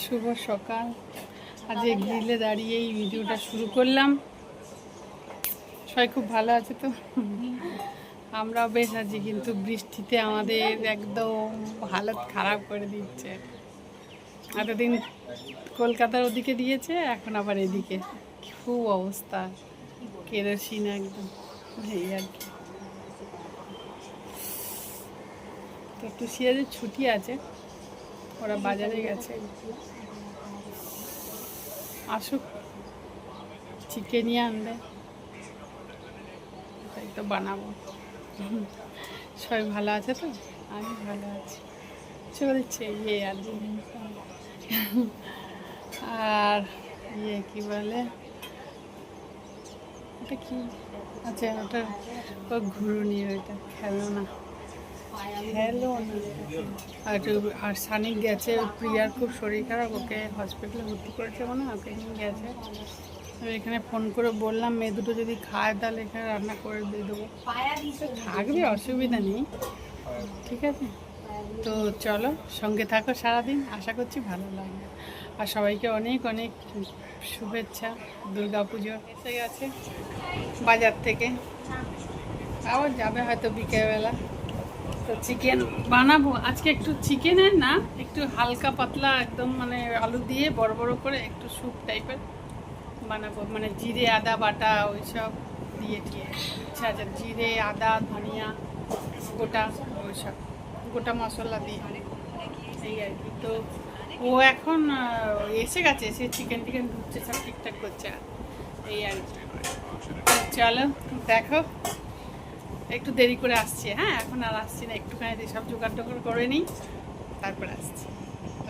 শুভ সকাল। আজকে গ্রিলে দাঁড়িয়ে এই ভিডিওটা শুরু করলাম। সবাই খুব ভালো আছে তো? আমরাও বেশ আছি, কিন্তু বৃষ্টিতে আমাদের একদম হালত খারাপ করে দিচ্ছে। এতদিন কলকাতার ওদিকে দিয়েছে, এখন আবার এদিকে। খুব অবস্থা। কেরোসিন একদম এই আর কি। তো একটু সিয়াজের ছুটি আছে। ওরা বাজারে গেছে। আসুক চিকেন নিয়ে আনবে। তাই তো বানাবো। সবাই ভালো আছে তো? আমি ভালো আছি। চলছে ইয়ে আর আর ইয়ে কি বলে? ওটা কি? আচ্ছা ওটা ঘুরুনি ওইটা খেলনা। খেলনা আর আর সানিক গেছে, প্রিয়ার খুব শরীর খারাপ, ওকে হসপিটালে ভর্তি করেছে মনে ওকে নিয়ে গেছে। এখানে ফোন করে বললাম, মেয়ে দুটো যদি খায় তাহলে এখানে রান্না করে দিয়ে দেবো। থাকবে, অসুবিধা নেই। ঠিক আছে? তো চলো, সঙ্গে থাকো সারাদিন, আশা করছি ভালো লাগবে। আর সবাইকে অনেক অনেক শুভেচ্ছা দুর্গা পুজো এসে গেছে বাজার থেকে। আবার যাবে হয়তো বিকেলবেলা। তো চিকেন বানাবো। আজকে একটু চিকেনের না, একটু হালকা পাতলা একদম মানে আলু দিয়ে বড় বড় করে একটু স্যুপ টাইপের বানাবো। মানে জিরে, আদা, বাটা ওইসব দিয়ে দিয়ে। আচ্ছা আচ্ছা জিরে, আদা, ধনিয়া, গোটা ওইসব। গোটা মশলা দিয়ে। এই আর কি। তো ও এখন এসে গেছে সে চিকেন টিকেন ঢুকছে সব ঠিকঠাক করছে। এই আর কি। চলো, দেখো। একটু দেরি করে আসছি হ্যাঁ? এখন আর আসছি না, একটুখানি সব জোগাড় টোগাড় করে নিই, তারপরে আসছি।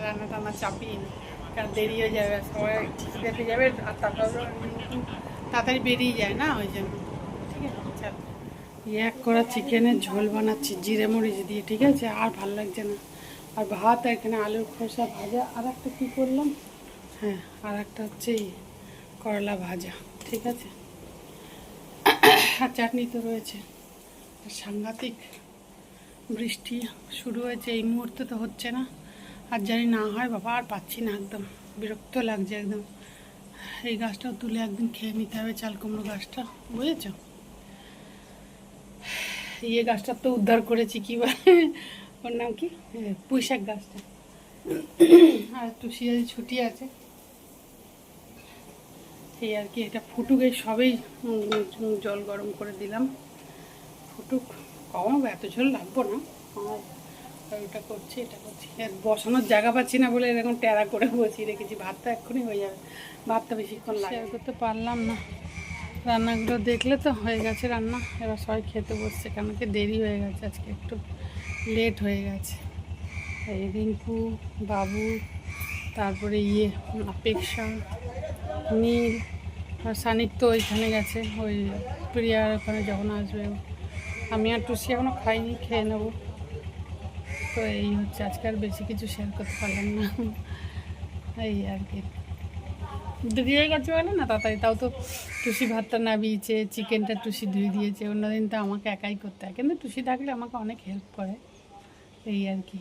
রান্না টান্না চাপিয়ে নিই, কারণ দেরি হয়ে যাবে, সবাই দেখে যাবে, আর তারপরে তাড়াতাড়ি বেরিয়ে যায় না, ওই জন্য। ঠিক আছে, চলো। এক করা চিকেনের ঝোল বানাচ্ছি, জিরে মরিচ দিয়ে, ঠিক আছে? আর ভালো লাগছে না। আর ভাত আর এখানে আলুর খোসা ভাজা, আর একটা কী করলাম? হ্যাঁ আর একটা হচ্ছে করলা ভাজা, ঠিক আছে? আর চাটনি তো রয়েছে। সাংঘাতিক বৃষ্টি শুরু হয়েছে, এই মুহূর্তে তো হচ্ছে না। আর জানি না হয় বাবা, আর পাচ্ছি না একদম। বিরক্ত লাগছে একদম। এই গাছটাও তুলে একদিন খেয়ে নিতে হবে, চাল কুমড়ো গাছটা। বুঝেছ? ইয়ে গাছটা তো উদ্ধার করেছি, কি বলে? ওর নাম কি? পুঁই শাক গাছটা। আর একটু সিরাজি ছুটি আছে। এই আর কি, এটা ফুটুকে সবেই জল গরম করে দিলাম। ফুটুক কমাবো এত ঝোল লাগবো না। কমাবো। ওটা করছি, এটা করছি। আর বসানোর জায়গা পাচ্ছি না বলে এরকম ট্যারা করে বসিয়ে রেখেছি। ভাতটা এক্ষুনি হয়ে যাবে। ভাতটা বেশিক্ষণ শেয়ার করতে পারলাম না। রান্নাগুলো দেখলে তো হয়ে গেছে রান্না। এবার সবাই খেতে বসছে কেন কি দেরি হয়ে গেছে, আজকে একটু লেট হয়ে গেছে। এই রিঙ্কু, বাবু, তারপরে ইয়ে অপেক্ষা, নীল আর সানিক তো ওইখানে গেছে। ওই প্রিয়ার ওখানে যখন আসবে। আমি আর টুসি এখনও খাইনি, খেয়ে নেব। তো এই হচ্ছে, আজকে আর বেশি কিছু শেয়ার করতে পারলাম না। এই আর কি। দেরি হয়ে গেছে বলে না, তাড়াতাড়ি। তাও তো টুসি ভাতটা নাবিয়েছে চিকেনটা টুসি ধুয়ে দিয়েছে। অন্যদিন তো আমাকে একাই করতে হয়। কিন্তু টুসি থাকলে আমাকে অনেক হেল্প করে। এই আর কি।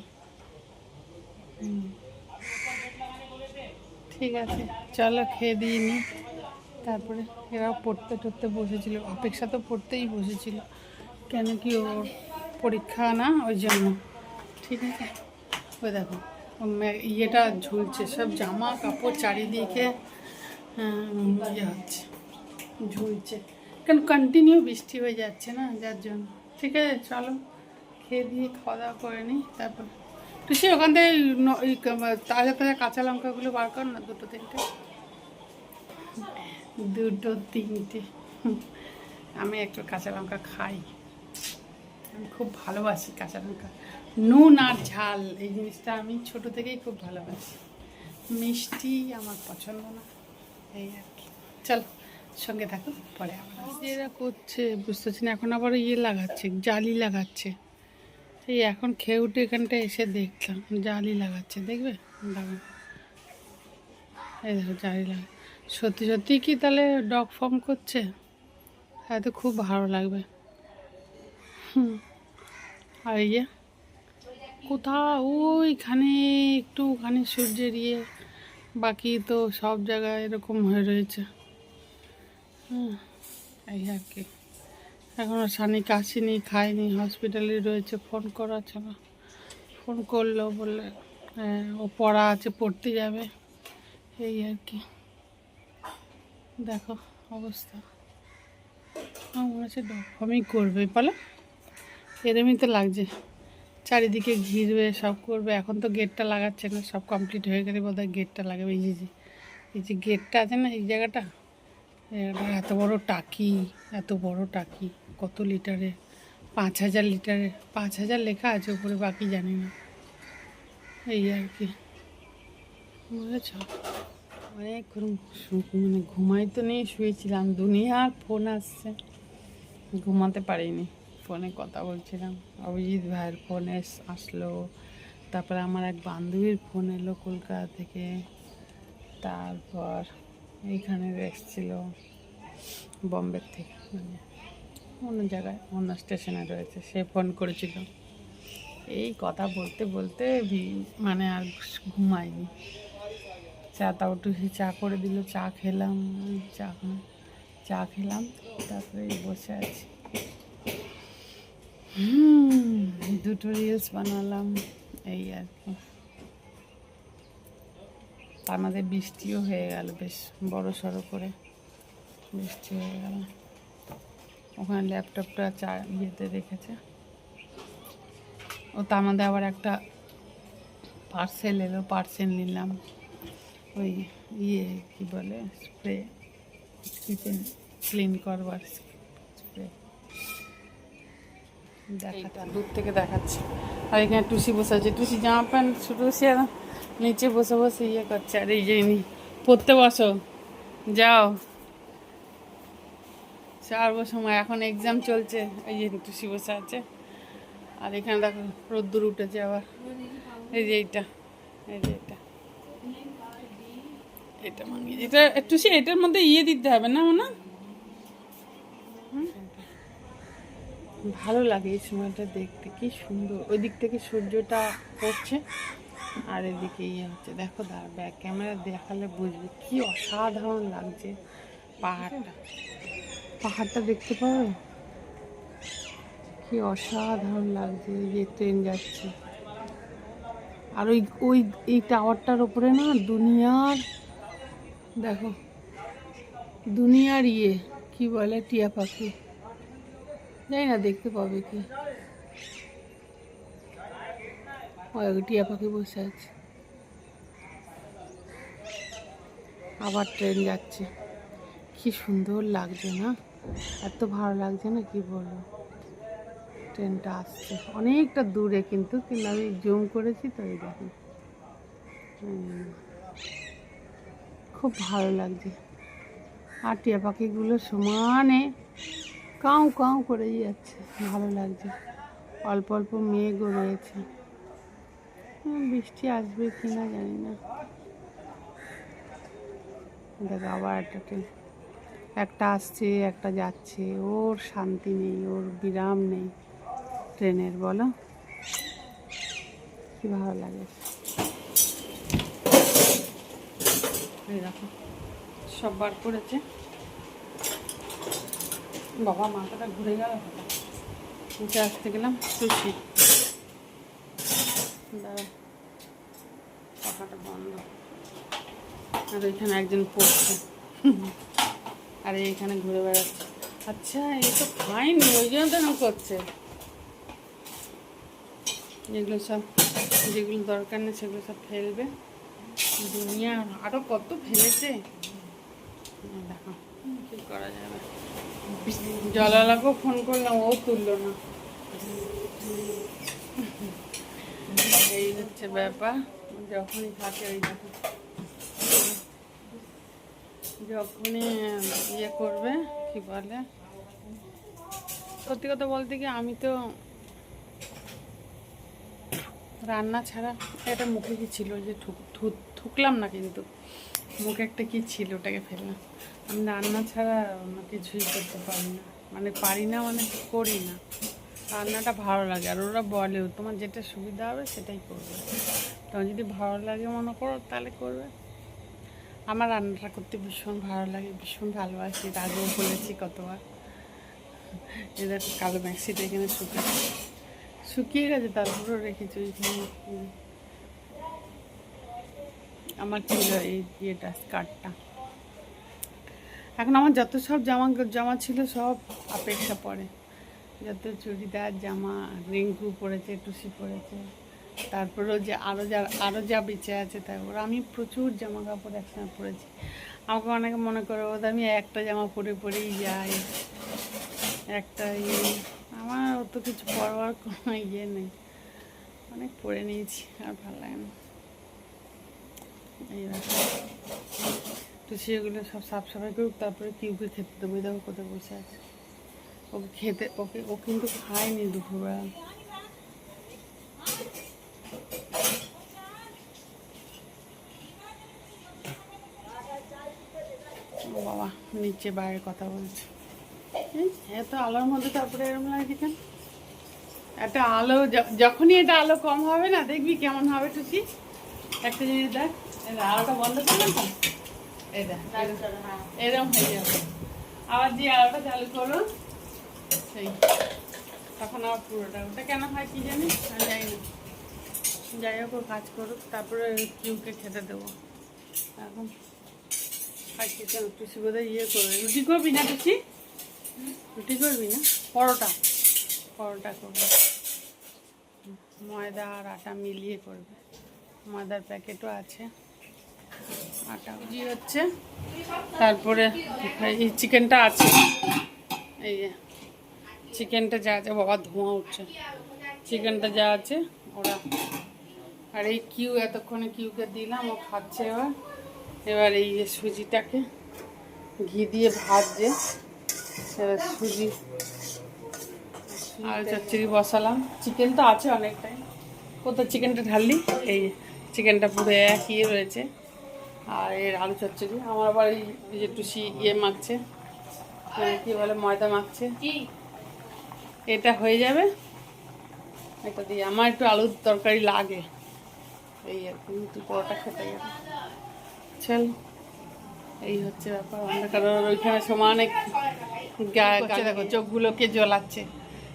ঠিক আছে, চলো খেয়ে দিয়ে নিই তারপরে এরাও পড়তে টড়তে বসেছিল। অপেক্ষা তো পড়তেই বসেছিল। কেন কি ও পরীক্ষা না, ওই জন্য। ঠিক আছে? ওই দেখো ইয়েটা ঝুলছে, সব জামা কাপড় চারিদিকে ইয়ে হচ্ছে, ঝুলছে। কারণ কন্টিনিউ বৃষ্টি হয়ে যাচ্ছে না, যার জন্য। ঠিক আছে, চলো, খেয়ে দিয়ে খাওয়া দাওয়া করে নিই, তারপর। টুসি ওখান থেকে তাজা তাজা কাঁচা লঙ্কাগুলো বার কর না, দুটো তিনটে। দুটো তিনটে। আমি একটু কাঁচা লঙ্কা খাই। আমি খুব ভালোবাসি কাঁচা লঙ্কা। নুন আর ঝাল, এই জিনিসটা আমি ছোট থেকেই খুব ভালোবাসি। মিষ্টি আমার পছন্দ না, এই আর কি। চল, সঙ্গে থাকো, পরে আবার। এরা করছে, বুঝতে পারছি না, এখন আবার ইয়ে লাগাচ্ছে, জালি লাগাচ্ছে। এই এখন খেয়ে উঠে এখানটা এসে দেখলাম, জালি লাগাচ্ছে, দেখবে? দাঁড়ান এই দেখো, জালি লাগা সত্যি সত্যি কি তাহলে ডগ ফর্ম করছে? হয়তো খুব ভালো লাগবে। হুম। আর কোথাও ওইখানে একটু ওখানে সূর্যের ইয়ে বাকি তো সব জায়গায় এরকম হয়ে রয়েছে। হুম, এই আর কি। এখনও সানি কাশিনি খায়নি হসপিটালে রয়েছে ফোন করা ছাড়া ফোন করল, বললে হ্যাঁ ও পড়া আছে, পড়তে যাবে। এই আর কি। দেখো অবস্থা। আমার মনে হচ্ছে করবে বলো এরমই তো লাগছে। চারিদিকে ঘিরবে, সব করবে। এখন তো গেটটা লাগাচ্ছে না, সব কমপ্লিট হয়ে গেলে বোধ গেটটা লাগাবে। এই যে এই যে গেটটা আছে না, এই জায়গাটা? এত বড় টাকি, এত বড় টাকি। কত লিটারে পাঁচ হাজার লিটারে পাঁচ হাজার লেখা আছে উপরে, বাকি জানি না। এই আর কি। বুঝেছ অনেকক্ষণ মানে ঘুমাই তো নেই, শুয়েছিলাম। দুনিয়ার ফোন আসছে। ঘুমাতে পারিনি। ফোনে কথা বলছিলাম। অভিজিৎ ভাইয়ের ফোন আসলো। তারপরে আমার এক বান্ধবীর ফোন এলো কলকাতা থেকে। তারপর এইখানে এসছিল বম্বে থেকে। মানে অন্য জায়গায়, অন্য স্টেশনে রয়েছে। সে ফোন করেছিল। এই কথা বলতে বলতে মানে আর ঘুমাইনি চা তাও টুসি চা করে দিল, চা খেলাম, চা চা খেলাম। তারপরে বসে আছি। দুটো রিলস বানালাম, এই আর কি। তার মধ্যে বৃষ্টিও হয়ে গেল, বেশ বড় সড়ো করে বৃষ্টি হয়ে গেল। ওখানে ল্যাপটপটা চা ইয়েতে রেখেছে। ও তার মধ্যে আবার একটা পার্সেল এলো পার্সেল নিলাম। ওই ইয়ে কি বলে স্প্রে কিচেন ক্লিন করবার স্প্রে দূর থেকে দেখাচ্ছে। আর এখানে টুসি বসে আছে। টুসি জামা প্যান্ট টুসি আর নিচে বসে বসে ইয়ে করছে। আর এই যে পড়তে বসো। যাও। চারবো সময় এখন এক্সাম চলছে। এই যে টুসি বসে আছে। আর এখানে দেখো রোদ্দুর উঠেছে আবার। এই যে এইটা। এই যে এটা এটা মাঙ্গি এটা একটু সে এটার মধ্যে ইয়ে দিতে হবে না না? ভালো লাগে এই সময়টা দেখতে। কি সুন্দর। ওই দিক থেকে সূর্যটা পড়ছে, আর এদিকে ইয়ে হচ্ছে। দেখো, দাঁড়া, ব্যাক ক্যামেরা দেখালে বুঝবে কি অসাধারণ লাগছে পাহাড়টা। পাহাড়টা দেখতে পারো? কি অসাধারণ লাগছে যে ট্রেন যাচ্ছে। আর ওই ওই, এই টাওয়ারটার ওপরে না দুনিয়ার, দেখো, দুনিয়ার ইয়ে কি বলে টিয়া পাখি? জানি না, দেখতে পাবে কি। টিয়া পাখি বসে আছে। আবার ট্রেন যাচ্ছে। কি সুন্দর লাগছে না? এত ভালো লাগছে না, কি বলব? ট্রেনটা আসছে। অনেকটা দূরে কিন্তু কিন্তু আমি জুম করেছি তো এই। খুব ভালো লাগছে। আর টিয়া পাখিগুলো সমানে কাউ কাউ করেই যাচ্ছে, ভালো লাগছে। অল্প অল্প মেঘও রয়েছে। বৃষ্টি আসবে কি না জানি না। দেখ, আবার একটা একটা আসছে, একটা যাচ্ছে। ওর শান্তি নেই, ওর বিরাম নেই ট্রেনের, বলো। কি ভালো লাগে। সব বার করেছে। বাবা, মাথাটা ঘুরে গেল। নিচে আসতে গেলাম সুশি দাঁড়া, পাখাটা বন্ধ। আর এখানে একজন পড়ছে। আর এইখানে ঘুরে বেড়াচ্ছে। আচ্ছা এই তো খায়নি ওই জন্য তো করছে। যেগুলো সব, যেগুলো দরকার নেই, সেগুলো সব ফেলবে। দুনিয়া আরও কত ফেলেছে। দেখো। কি করা যাবে? জলালাকেও ফোন করলাম, ও তুললো না। এই হচ্ছে ব্যাপার। যখনই থাকে ওই যখনই ইয়ে করবে, কি বলে? সত্যি কথা বলতে কি, আমি তো রান্না ছাড়া একটা মুখে কি ছিল যে থুকলাম না কিন্তু। মুখে একটা কি ছিল ওটাকে ফেললাম। রান্না ছাড়া কিছুই করতে পারি না। মানে পারি না মানে করি না। রান্নাটা ভালো লাগে। আর ওরা বলেও, তোমার যেটা সুবিধা হবে সেটাই করবে। তোমার যদি ভালো লাগে মনে করো, তাহলে করবে। আমার রান্নাটা করতে ভীষণ ভালো লাগে, ভীষণ ভালোবাসি। এর আগেও বলেছি কতবার। এদের কালো ম্যাক্সিটা এখানে শুকিয়ে শুকিয়ে গেছে, তারপরেও রেখেছি ওইখানে। আমার ছিল এই ইয়েটা, স্কার্টটা। এখন আমার যত সব জামা জামা ছিল সব অপেক্ষা পড়ে যত চুড়িদার, জামা, রিঙ্কু পরেছে, টুসি পরেছে। তারপরেও যে আরও যা আরও যা বেঁচে আছে তাই ওরা আমি প্রচুর জামা কাপড় একসঙ্গে পরেছি। আমাকে অনেকে মনে করে, ওদের আমি একটা জামা পরে, পরেই যাই। একটা ইয়ে আমার অত কিছু পরবার কোনো ইয়ে নেই। অনেক পরে নিয়েছি, আর ভালো লাগে না। এই তো সেগুলো সব সাফ সাফাই করুক তারপরে কিউকে খেতে দেবো। দেখো কোথায় বসে আছে। ওকে খেতে ওকে ও কিন্তু খায়নি দুপুরবেলা। বাবা নিচে বাইরে কথা বলছে। এত আলোর মধ্যে তারপরে এরকম লাগে কেন? একটা আলো যখনই এটা আলো কম হবে না দেখবি কেমন হবে টুসি? একটা জিনিস দেখ, আলোটা বন্ধ করলাম তো এরকম হয়ে যাবে আবার যে আলোটা চালু করো সেই। তখন আবার পুরোটা। ওটা কেন হয় কি জানি? আমি জানি না। যাই হোক কাজ করুক তারপরে কিউকে খেতে দেবো। এখন কি কেন টুসি বোধহয় ইয়ে করবে রুটি করবি না টুসি রুটি করবি না? পরোটা। পরোটা করবে। ময়দা আর আটা মিলিয়ে করবে। ময়দার প্যাকেটও আছে। উজি হচ্ছে, তারপরে এই চিকেনটা আছে। এই যে, চিকেনটা যা আছে, বাবা ধোঁয়া উঠছে। চিকেনটা যা আছে, ওরা আর এই কিউ, এতক্ষণে কিউকে দিলাম, ও খাচ্ছে এবার। এবার এই সুজিটাকে ঘি দিয়ে ভাজছে। এবার সুজি আর চচ্চড়ি বসালাম। চিকেন তো আছে অনেকটাই। কোথাও চিকেনটা ঢাললি? এই চিকেনটা পুরো একই রয়েছে। আর এর আলু চচ্চড়ি আমার আবার এই যে টুসি ইয়ে মাখছে। হ্যাঁ, কি বলে ময়দা মাখছে। এটা হয়ে যাবে। এটা দিয়ে আমার একটু আলুর তরকারি লাগে। এই আর কি একটু পরোটা খেতে যাবে চল এই হচ্ছে ব্যাপার। অন্ধকার ওইখানে সমানে দেখো? চোখগুলোকে জ্বলাচ্ছে।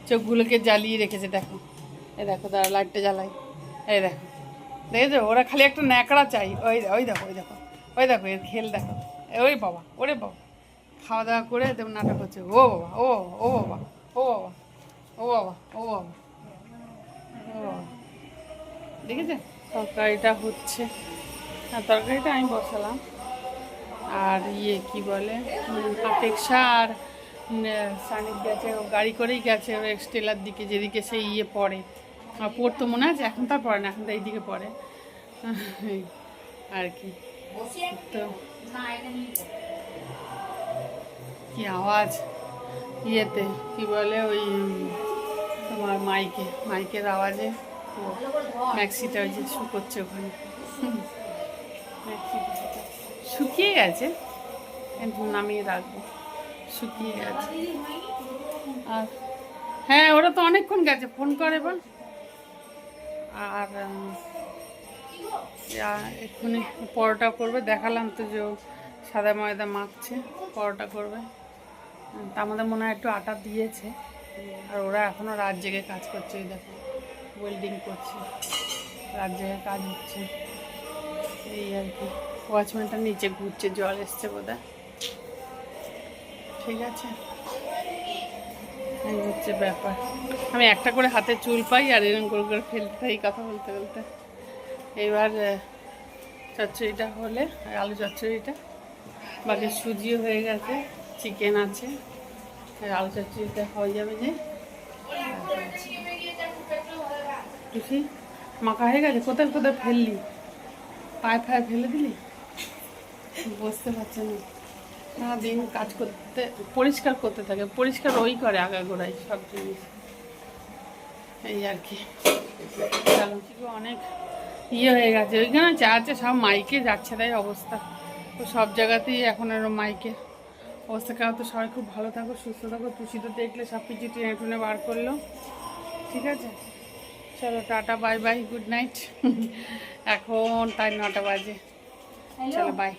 চোখগুলোকে জ্বালিয়ে রেখেছে দেখো। এই দেখো তারা লাইটটা জ্বালাই। এই দেখো। দেখেছ? ওরা খালি একটা ন্যাকড়া চাই। ওই ওই দেখো ওই দেখো। ওই দেখো এর খেল দেখো। ওই বাবা ওরে বাবা। খাওয়া দাওয়া করে দেব নাটক হচ্ছে। ও বাবা ও ও বাবা ও বাবা ও বাবা ও বাবা ও বাবা। তরকারিটা হচ্ছে। হ্যাঁ তরকারিটা আমি বসালাম। আর ইয়ে কি বলে? উম, আপেক্ষা আর সানিক গেছে গাড়ি করেই গেছে ও এক্সটেলার দিকে যেদিকে সেই ইয়ে পড়ে। পড়তো মনে আছে এখন তো আর পড়ে না এখন তো এইদিকে পড়ে। আর কি। তো কি আওয়াজ? ইয়েতে, কি বলে ওই তোমার মাইকে, মাইকের আওয়াজে? ম্যাক্সিটা ওই যে শুকোচ্ছে ওখানে। শুকিয়ে গেছে? কিন্তু নামিয়ে রাখব। শুকিয়ে গেছে। আর হ্যাঁ ওরা তো অনেকক্ষণ গেছে। ফোন করে বল। আর এক্ষুনি পরোটা করবে। দেখালাম তো যে সাদা ময়দা মাখছে, পরোটা করবে। তা আমাদের মনে হয় একটু আটা দিয়েছে। আর ওরা এখনও রাত জেগে কাজ করছে, এই দেখো ওয়েল্ডিং করছে। রাত জেগে কাজ হচ্ছে। এই আর কি। ওয়াচম্যানটা নিচে ঘুরছে, জল এসছে বোধহয়। ঠিক আছে? এই হচ্ছে ব্যাপার। আমি একটা করে হাতে চুল পাই আর এরকম করে করে ফেলতে থাকি কথা বলতে বলতে। এবার চচ্চড়িটা হলে, আলু চচ্চড়িটা। বাকি সুজিও হয়ে গেছে, চিকেন আছে। আলু চচ্চড়িটা হয়ে যাবে যে। টুসি মাখা হয়ে গেছে? কোথায় কোথায় ফেললি? পায়ে ফায়ে ফেলে দিলি? বুঝতে পারছে না। সারাদিন কাজ করতে, পরিষ্কার করতে থাকে। পরিষ্কার ওই করে আগে আগাগোড়াই সব জিনিস। এই আর কি। অনেক। ইয়ে হয়ে গেছে। ওইখানে চার্চে সব মাইকে যাচ্ছে তাই অবস্থা। তো সব জায়গাতেই এখন আরও মাইকে অবস্থা কেন তো সবাই খুব ভালো থাকো সুস্থ থাকো। তুষি তো দেখলে সব কিছু টেনে টুনে বার করল। ঠিক আছে? চলো tata bye bye good night এখন তাই নটা বাজে। চলো বাই